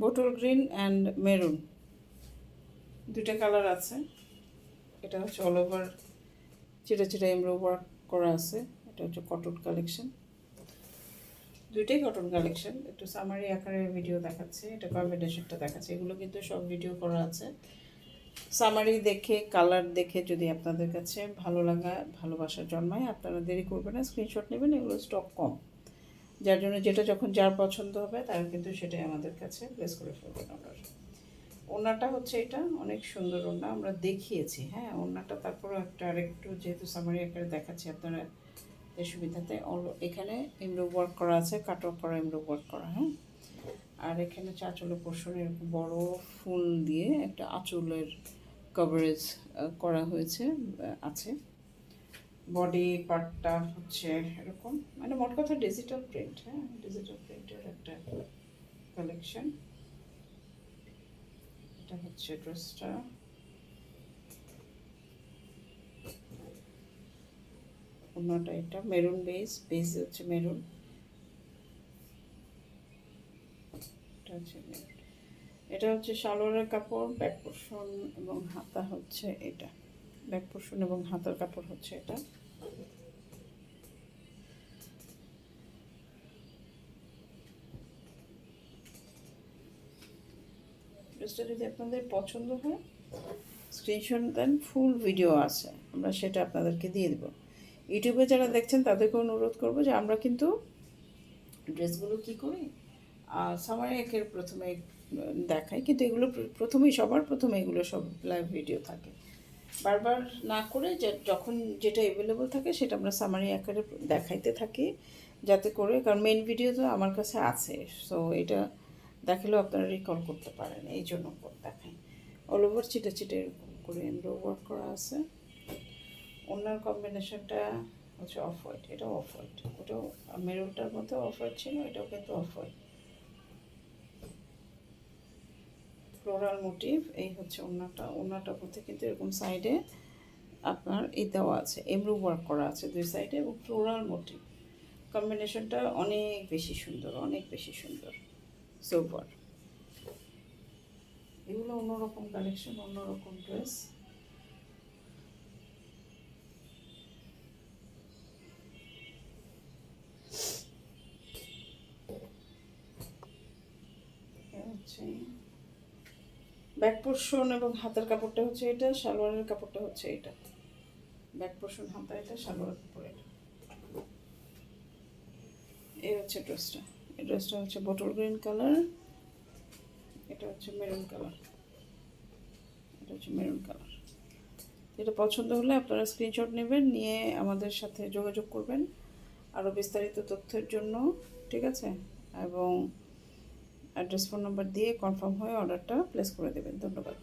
Bottle green and maroon দুইটা colour আছে। এটা হচ্ছে অল ওভার চিটা চিটা এমব্রো ওয়ার্ক করা আছে, এটা হচ্ছে কটন কালেকশন দুইটাই কটন কালেকশন একটু সামারি আকারের ভিডিও দেখাচ্ছে, এটা কম্বিনেশনটা দেখাচ্ছে। এগুলো কিন্তু সব ভিডিও করা আছে। সামারি দেখে কালার দেখে যদি আপনাদের কাছে ভালো লাগা, ভালোবাসা জন্মায়, আপনারা দেরি করবেন না স্ক্রিনশট নেবেন, এগুলো স্টক কম। যার জন্য যেটা যখন যার পছন্দ হবে তারা কিন্তু সেটাই আমাদের কাছে প্লেস করে ফেলবেন অর্ডার ওনাটা হচ্ছে এটা, অনেক সুন্দর ওনা আমরা দেখিয়েছি হ্যাঁ? ওনাটা তারপরে একটা আরেকটু যেহেতু সামারি আকারে দেখাচ্ছি আপনারা এই সুবিধাতে। এখানে এমব্রো ওয়ার্ক করা আছে কাট অফ করা এমব্রো ওয়ার্ক করা হ্যাঁ? আর এখানে চাঁচলের পোর্শন এরকম বড় ফুল দিয়ে একটা আঁচলের কভারেজ করা হয়েছে আছে। বডি পার্টটা হচ্ছে এরকম। মানে মোট কথা ডিজিটাল প্রিন্ট হ্যাঁ? ডিজিটাল প্রিন্টের একটা কালেকশন এটা হচ্ছে ড্রেসটা অন্যটা এটা মেরুন বেস বেস হচ্ছে মেরুন এটা হচ্ছে এটা হচ্ছে সালোয়ারের কাপড় ব্যাক পোর্শন এবং হাতা হচ্ছে এটা। ব্যাক পোর্শন এবং হাতার কাপড় হচ্ছে এটা। ড্রেসটা যদি আপনাদের পছন্দ হয় স্ক্রিনশট দেন ফুল ভিডিও আছে। আমরা সেটা আপনাদেরকে দিয়ে দেবো। ইউটিউবে যারা দেখছেন, তাদেরকে অনুরোধ করব যে আমরা কিন্তু ড্রেসগুলো কি করি সবাই একের প্রথমে দেখাই, কিন্তু এগুলো প্রথমেই, সবার প্রথমে এগুলো সব লাইভ ভিডিও থাকে। বারবার না করে যখন যেটা অ্যাভেলেবল থাকে সেটা আমরা সামারি আকারে দেখাইতে থাকি, যাতে করে, কারণ মেন ভিডিও তো আমার কাছে আছে সো এটা দেখালেও আপনারা রিকল করতে পারেন, এই জন্য দেখাই। অল ওভার চিটে চিটে এরকম করে এমব্রো ওয়ার্ক করা আছে। ওনার কম্বিনেশনটা হচ্ছে অফ হোয়াইট এটাও অফ হোয়াইট ওটাও, মেরুনটার মধ্যে অফ হোয়াইট ছিল, এটাও কিন্তু অফ হোয়াইট ফ্লোরাল মোটিভ এই হচ্ছে ওনাটা ওনাটার মধ্যে কিন্তু এরকম সাইডে আপনার এই দেওয়া আছে, এমব্রু ওয়ার্ক করা আছে দুই সাইডে এবং ফ্লোরাল মোটিভ কম্বিনেশনটা অনেক বেশি সুন্দর, অনেক বেশি সুন্দর। সোভার এগুলো অন্যরকম কালেকশন অন্যরকম ড্রেস হচ্ছে ব্যাক পোর্শন এবং হাতের কাপড়টা হচ্ছে এটা, সালোয়ারের কাপড়টা হচ্ছে এটা। ব্যাক পোর্শন, হাতা এটা সালোয়ারের কাপড় এটা। এই হচ্ছে ড্রেসটা। এই ড্রেসটা হচ্ছে বটল গ্রিন কালার। এটা হচ্ছে মেরুন কালার। এটা হচ্ছে মেরুন কালার। এটা পছন্দ হলে আপনারা স্ক্রিনশট নেবেন, নিয়ে আমাদের সাথে যোগাযোগ করবেন। আরও বিস্তারিত তথ্যের জন্য, ঠিক আছে? এবং অ্যাড্রেস ফোন নাম্বার দিয়ে কনফার্ম হয়ে অর্ডারটা প্লেস করে দেবেন। ধন্যবাদ।